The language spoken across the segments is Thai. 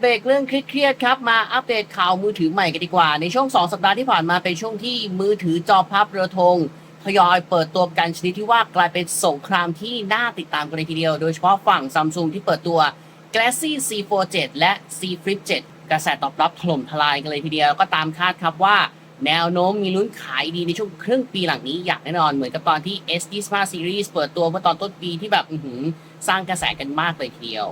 เบรกเรื่องเครียดครับ มาอัปเดตข่าวมือถือใหม่กันดีกว่า ในช่วง 2 สัปดาห์ที่ผ่านมาเป็นช่วงที่มือถือจอพับเรือธงทยอยเปิดตัวกันชนิดที่ว่ากลายเป็นสงครามที่น่าติดตามกันเลยทีเดียว โดยเฉพาะฝั่งซัมซุงที่เปิดตัว Galaxy C Fold 7และ C Flip 7 กระแสตอบรับถล่มทลายกันเลยทีเดียวก็ตามคาดครับว่า แนวโน้มมีลุ้นขายดีในช่วงครึ่งปีหลังนี้อย่างแน่นอนเหมือนกับตอนที่ S 25 Series เปิดตัวเมื่อตอนต้นปีที่แบบสร้างกระแสกันมากเลยทีเดียว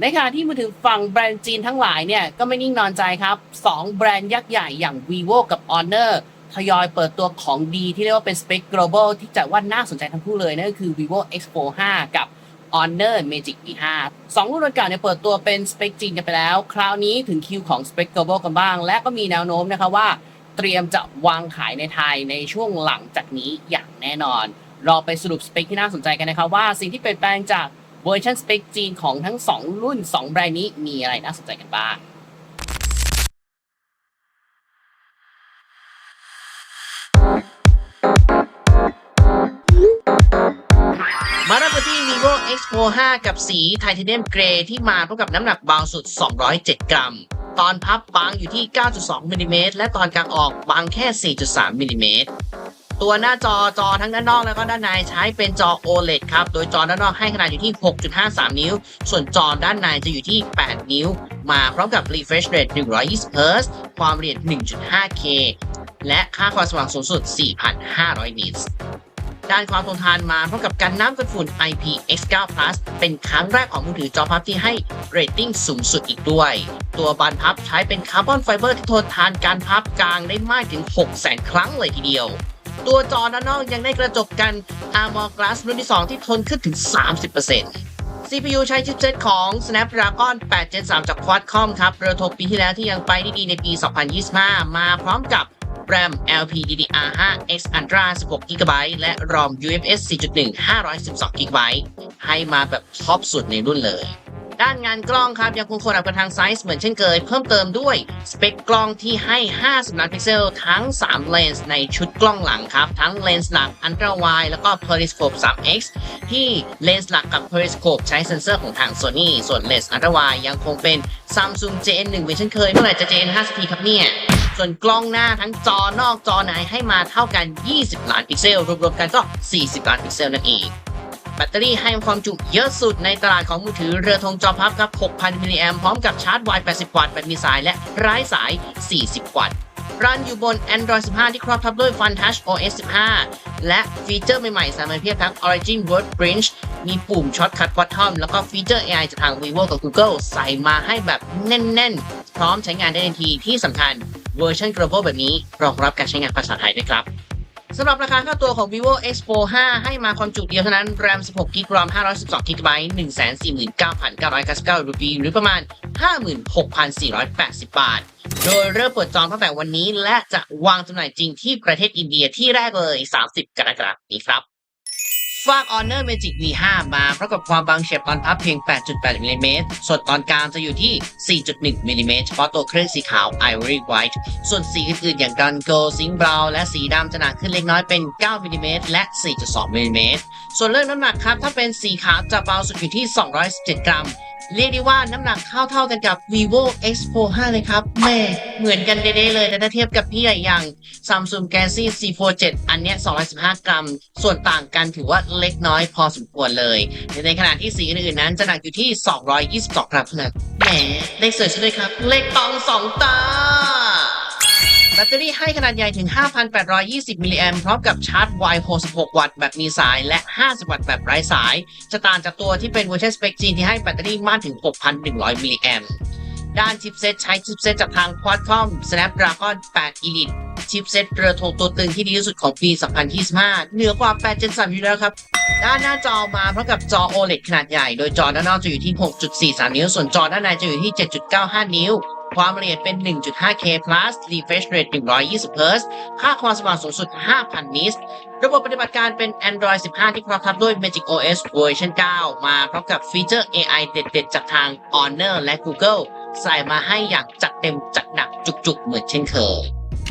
ในขณะที่มือถือฝั่งแบรนด์จีนทั้งหลายเนี่ยก็ไม่นิ่งนอนใจครับ 2 แบรนด์ยักษ์ใหญ่อย่าง vivo กับ honor ทยอยเปิดตัวของดีที่เรียกว่าเป็น spec global ที่จัดว่าน่าสนใจทั้งคู่เลยนั่นก็คือ vivo x4 5 กับ honor magic v5 สองรุ่นดังกล่าวเนี่ยเปิดตัวเป็นสเปคจีนกันไปแล้ว คราวนี้ถึงคิวของ spec global กันบ้าง และก็มีแนวโน้มนะคะว่า เตรียมจะวางขายในไทยในช่วงหลังจากนี้อย่างแน่นอนราไปสรุปสเปคที่น่าสนใจกันนะครับว่าสิ่งที่เปลี่ยนแปลงจาก เวอร์ชันสเปคจีนของทั้ง 2 รุ่น 2 แบรนด์นี้มีอะไรน่าสนใจกันบ้างมาเริ่มกันที่ vivo x4 5กับสีไทเทเนียมเกรย์ที่มาพร้อมกับน้ำหนักเบาสุด 207 กรัม ตอนพับบางอยู่ที่ 9.2มิลลิเมตรและตอนกลางออกบางแค่ 4.3มิลลิเมตร ตัวหน้าจอจอทั้งด้านนอกแล้วก็ด้านในใช้เป็นจอ OLED ครับ โดยจอด้านนอกให้ขนาดอยู่ที่ 6.53 นิ้ว ส่วนจอด้านในจะอยู่ที่ 8 นิ้ว มาพร้อมกับ refresh rate 120 Hz ความละเอียด 1.5K และค่าความสว่างสูงสุด 4,500นิตส์ด้านความทนทานมาพร้อมกับกันน้ำกันฝุ่น IPX9 Plus เป็นครั้งแรกของมือถือจอพับที่ให้เรตติ้งสูงสุดอีกด้วย ตัวบานพับใช้เป็นคาร์บอนไฟเบอร์ที่ทนทานการพับกลางได้มากถึง 600,000 ครั้งเลยทีเดียว ตัวจอด้านนอกยังได้กระจกกัน Armor Glass รุ่นที่ 2 ที่ทนขึ้นถึง 30% CPU ใช้ชิปเซตของ Snapdragon 8 Gen 3 จาก Qualcomm ครับเรือโทปีที่แล้วที่ยังไปได้ดีในปี 2025 มาพร้อมกับ RAM LPDDR5 X Ultra 16 GB และ ROM UFS 4.1 512 GB ให้มาแบบท็อปสุดในรุ่นเลย ด้านงานกล้องครับยังคงคงอับกับทางไซส์เหมือนเช่นเคยเพิ่มเติมด้วยสเปคกล้องที่ให้ 50 ล้านพิกเซล ทั้ง 3 เลนส์ในชุดกล้องหลังครับ ทั้งเลนส์หลัก Ultra Wide แล้วก็ Periscope 3x ที่เลนส์หลักกับ Periscope ใช้เซ็นเซอร์ของทาง Sony ส่วนเลนส์ Ultra Wide ยังคงเป็น Samsung JN1 เหมือนเช่นเคยเมื่อไหร่จะ JN5 สักทีครับเนี่ยส่วนกล้องหน้าทั้งจอนอกจอในให้มาเท่ากัน 20 ล้านพิกเซลรวมๆกันก็ 40 ล้านพิกเซลนั่นเอง แบตเตอรี่ให้ความจุเยอะสุดในตลาดของมือถือเรือธงจอพับครับ 6,000 มิลลิแอมพร้อมกับชาร์จไว 80 วัตต์แบบมีสายและไร้สาย 40 วัตต์รันอยู่บน Android 15 ที่ครอบทับด้วย Fun Touch OS 15 และฟีเจอร์ใหม่ๆ สามารถเพียบทั้ง Origin Word Branch มีปุ่ม Shortcut Bottom แล้วก็ฟีเจอร์ AI จากทาง vivo กับ Google ใส่มาให้แบบแน่นๆ พร้อมใช้งานได้ทันทีที่สำคัญเวอร์ชัน global แบบนี้ รองรับการใช้งานภาษาไทยด้วยครับ สำหรับราคาค่าตัวของ vivo x4 5ให้มาความจุเดียวเท่านั้น RAM 16 GB ROM 512 GB 149,999รูปีหรือประมาณ 56,480 บาท โดยเริ่มเปิดจองตั้งแต่วันนี้ และจะวางจำหน่ายจริงที่ประเทศอินเดียที่แรกเลย 30 กรกฎาคมนี้ครับ ฟาก Honor Magic V5 มาพร้อมกับความบางเฉียบตอนพับเพียง 8.8มิลลิเมตรส่วนตอนกลางจะอยู่ที่ 4.1มิลลิเมตรเฉพาะตัวเครื่องสีขาว Ivory White ส่วนสีอื่นๆอย่าง Gun Gold Zinc Brown และสีดำจะหนักขึ้นเล็กน้อยเป็น 9มิลลิเมตรและ 4.2มิลลิเมตรส่วนเรื่องน้ำหนักครับถ้าเป็นสีขาวจะเบาสุดอยู่ที่ 217 กรัม เรียกได้ว่าน้ำหนักเท่าเท่าๆกันกับ vivo x4 5เลยครับแม่เหมือนกันเด้เลยแต่ถ้าเทียบกับพี่ใหญ่อย่าง Samsung Galaxy C4 7อันเนี้ย215 กรัม ส่วนต่างกันถือว่าเล็กน้อยพอสมควรเลย ในขณะที่สีอื่นๆนั้นจะหนักอยู่ที่ 222 กรัมเท่านั้นแหมเลขสวยใช่ไหมครับ เลขตองสองตา แบตเตอรี่ให้ขนาดใหญ่ถึง 5,820 มิลลิแอมพร้อมกับชาร์จไว66 วัตต์แบบมีสายและ 50 วัตต์แบบไร้สาย จะต่างจากตัวที่เป็นเวอร์ชันสเปคจีนที่ให้แบตเตอรี่มากถึง 6,100 มิลลิแอมด้านชิปเซตใช้ชิปเซตจากทาง Qualcomm Snapdragon 8 Elite ชิปเซตเรือธงตัวตึงที่ดีที่สุดของปี 2025 เหนือกว่า 8 Gen 3อยู่แล้วครับ ด้านหน้าจอมาพร้อมกับจอ OLED ขนาดใหญ่ โดยจอด้านนอกจะอยู่ที่ 6.43 นิ้ว ส่วนจอด้านในจะอยู่ที่ 7.95 นิ้ว ความละเอียดเป็น 1.5K plus refresh rate 120 Hz ค่าความสว่างสูงสุด 5,000 นิตส์ระบบปฏิบัติการเป็น Android 15 ที่ครอบทับด้วย Magic OS เวอร์ชัน9 มาพร้อมกับฟีเจอร์ AI เด็ดๆ จากทาง Honor และ Google ใส่มาให้อย่างจัดเต็มจัดหนักจุกๆ เหมือนเช่นเคย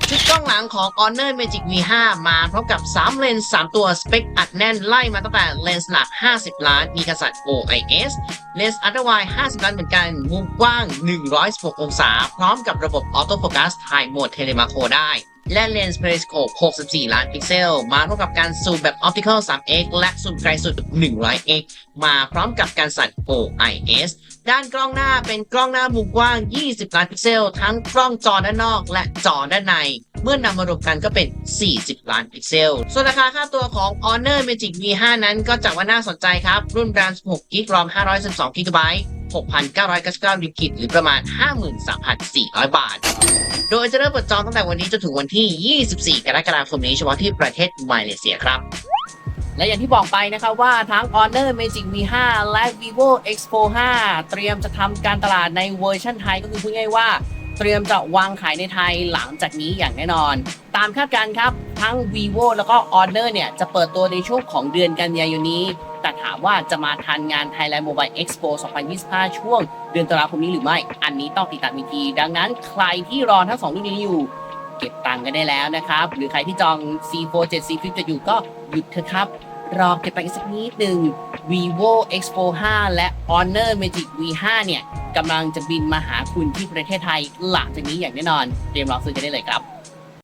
ชุดกล้องหลังของ Honor Magic V5 มาพร้อมกับ 3 เลนส์ 3 ตัวสเปคอัดแน่นไล่มาตั้งแต่เลนส์หลัก 50 ล้าน มีกษัตริย์ OIS เลนส์อัลตร้าไวด์50 ล้านเหมือนกัน มุมกว้าง 116 องศา พร้อมกับระบบออโต้โฟกัสถ่ายโหมดเทเลมาโคได้ และเลนส์ periscope 64 ล้านพิกเซล มาพร้อมกับการซูมแบบ optical 3x และซูมไกลสุด 100x มาพร้อมกับการสั่น OIS ด้านกล้องหน้าเป็นกล้องหน้ามุมกว้าง 20 ล้านพิกเซล ทั้งกล้องจอด้านนอกและจอด้านใน เมื่อนำมารวมกันก็เป็น 40 ล้านพิกเซล ส่วนราคาค่าตัวของ Honor Magic V5 นั้นก็จัดว่าน่าสนใจครับ รุ่น RAM 16 GB ROM 512 GB 6,999 ริกิตหรือประมาณ 53,400 บาท โดยจะเริ่มเปิดจองตั้งแต่วันนี้จนถึงวันที่ 24 กรกฎาคมนี้เฉพาะที่ประเทศมาเลเซียครับและอย่างที่บอกไปนะครับว่าทั้ง Honor Magic V5 และ Vivo Expo 5 เตรียมจะทำการตลาดในเวอร์ชันไทยก็คือพูดง่ายว่า เตรียมจะวางขายในไทยหลังจากนี้อย่างแน่นอน ตามคาดการณ์ครับ ทั้ง Vivo แล้วก็ Honor เนี่ย จะเปิดตัวในช่วงของเดือนกันยายนนี้ แต่ถามว่าจะมาทันงาน Thailand Mobile Expo 2025 ช่วงเดือนตุลาคมนี้หรือไม่ อันนี้ต้องติดตามอีกที ดังนั้นใครที่รอทั้งสองรุ่นนี้อยู่ เก็บตังค์กันได้แล้วนะครับ หรือใครที่จอง C4 7 C Flip จะอยู่ก็หยุดเถอะครับ รอเก็บไปอีกสักนิดหนึ่ง vivo expo 5 และ honor magic v5 เนี่ยกำลังจะบินมาหาคุณที่ประเทศไทยหลังจากนี้อย่างแน่นอน เตรียมรอซื้อกันได้เลยครับ